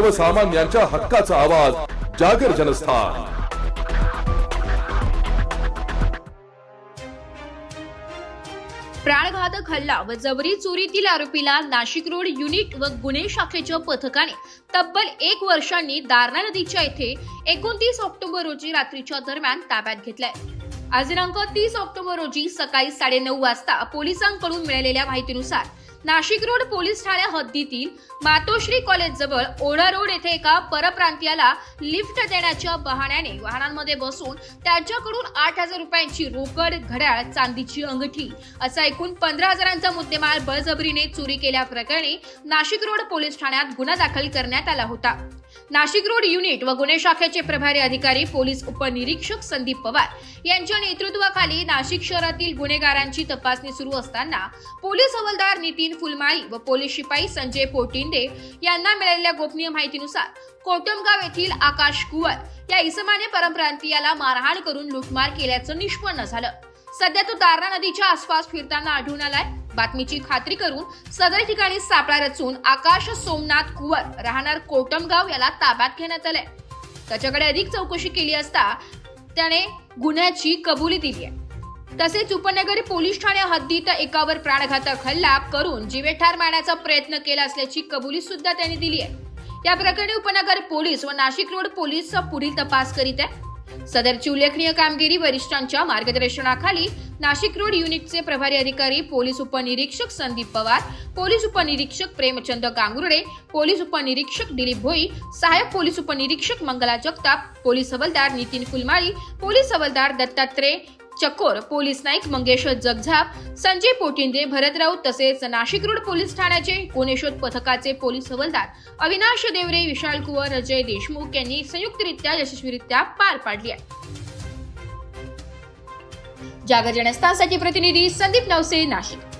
सर्वसामान्यांच्या हक्काचा आवाज जागर जनस्थान. प्राणघातक हल्ला व जबरी चोरीतील आरोपीला नाशिक रोड युनिट व गुन्हे शाखेच्या पथकाने तब्बल एक वर्षांनी दारणा नदीच्या येथे एकोणतीस ऑक्टोबर रोजी रात्रीच्या दरम्यान ताब्यात घेतलाय. आज दिनांक तीस ऑक्टोबर रोजी सकाळी साडेनऊ वाजता पोलिसांकडून मिळालेल्या माहितीनुसार नाशिक रोड पोलीस ठाण्या हद्दीतील मातोश्री कॉलेज जवळ ओढा रोड येथे एका परप्रांतीयाला लिफ्ट देण्याच्या बहाण्याने वाहनांमध्ये बसून त्यांच्याकडून आठ हजार रुपयांची रोकड घड्याळ चांदीची अंगठी असा एकूण पंधरा हजारांचा मुद्देमाल बळजबरीने चोरी केल्याप्रकरणी नाशिक रोड पोलीस ठाण्यात गुन्हा दाखल करण्यात आला होता. नाशिक रोड युनिट व गुन्हे शाखेचे प्रभारी अधिकारी पोलीस उपनिरीक्षक संदीप पवार यांच्या नेतृत्वाखाली नाशिक शहरातील गुन्हेगारांची तपासणी सुरू असताना पोलीस हवालदार नितीन फुलमाळी व पोलीस शिपाई संजय पोटिंडे यांना मिळालेल्या गोपनीय माहितीनुसार कोटमगाव येथील आकाश कुवर या इसमाने परप्रांतीयाला मारहाण करून लुटमार केल्याचं निष्पन्न झालं. सध्या तो दारणा नदीच्या आसपास फिरताना आढळून आलाय. बातमीची खात्री करून सदर ठिकाणी सापळा रचून आकाश सोमनाथ कुवर राहणार कोटमगाव याला ताब्यात घेण्यात आलंय. त्याच्याकडे अधिक चौकशी केली असता त्याने गुन्ह्याची कबुली दिली आहे. तसेच उपनगरी पोलीस ठाण्या हद्दीत एकावर प्राणघातक हल्ला करून जीवेठार मारण्याचा प्रयत्न केला असल्याची कबुली सुद्धा त्यांनी दिली आहे. या प्रकरणी उपनगर पोलीस व नाशिक रोड पोलीस पुढील तपास करीत आहे सदरची उल्लेखनीय कामगिरी वरिष्ठांच्या मार्गदर्शनाखाली नाशिक रोड युनिटचे प्रभारी अधिकारी पोलीस उपनिरीक्षक संदीप पवार पोलीस उपनिरीक्षक प्रेमचंद गांगुर्डे पोलीस उपनिरीक्षक दिलीप भोई सहाय्यक पोलीस उपनिरीक्षक मंगला जगताप पोलीस हवालदार नितीन फुलमाळी पोलीस हवालदार दत्तात्रय चकोर पोलीस नाईक मंगेश जगझाप संजय पोटिंदे भरत राऊत तसेच नाशिक रोड पोलीस ठाण्याचे गुन्हे पथकाचे पोलीस हवलदार अविनाश देवरे विशाल कुवर अजय देशमुख यांनी संयुक्तरित्या यशस्वीरित्या पार पाडली आहे. जागर जनस्थानसाठी प्रतिनिधी संदीप नवसे नाशिक.